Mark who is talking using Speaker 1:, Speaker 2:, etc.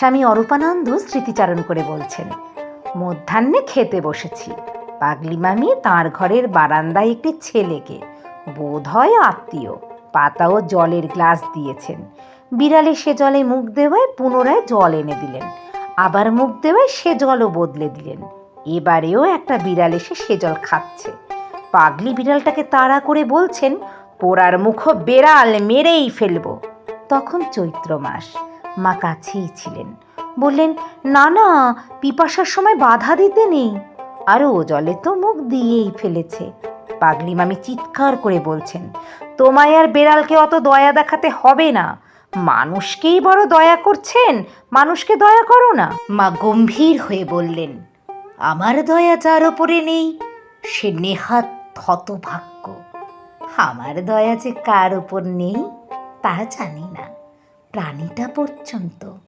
Speaker 1: স্বামী অরূপানন্দ স্মৃতিচারণ করে বলছেন, মধ্যাহ্নে খেতে বসেছি। পাগলি মামি তাঁর ঘরের বারান্দায় একটি ছেলেকে, বোধ হয় আত্মীয় পাতা ও জলের গ্লাস দিয়েছেন। বিড়ালে সে জলে মুখ দেওয়ায় পুনরায় জল এনে দিলেন, আবার মুখ দেওয়ায় সে জলও বদলে দিলেন। এবারেও একটা বিড়াল এসে সে জল খাচ্ছে। পাগলি বিড়ালটাকে তাড়া করে বলছেন, পোড়ার মুখ বেড়াল, মেরেই ফেলব। তখন চৈত্র মাস। মা কাছেই ছিলেন। বললেন, না না, পিপাসার সময় বাধা দিতে নেই। আর ও জলে তো মুখ দিয়েই ফেলেছে। পাগলি মামি চিৎকার করে বলছেন, তোমায় আর বেড়ালকে অত দয়া দেখাতে হবে না। মানুষকেই বড় দয়া করছেন, মানুষকে দয়া করো না। মা গম্ভীর হয়ে বললেন, আমার দয়া যার ওপরে নেই, সে নেহাত হতভাগ্য আমার দয়া যে কার ওপর নেই, তা জানি না। প্রাণীটা পর্যন্ত।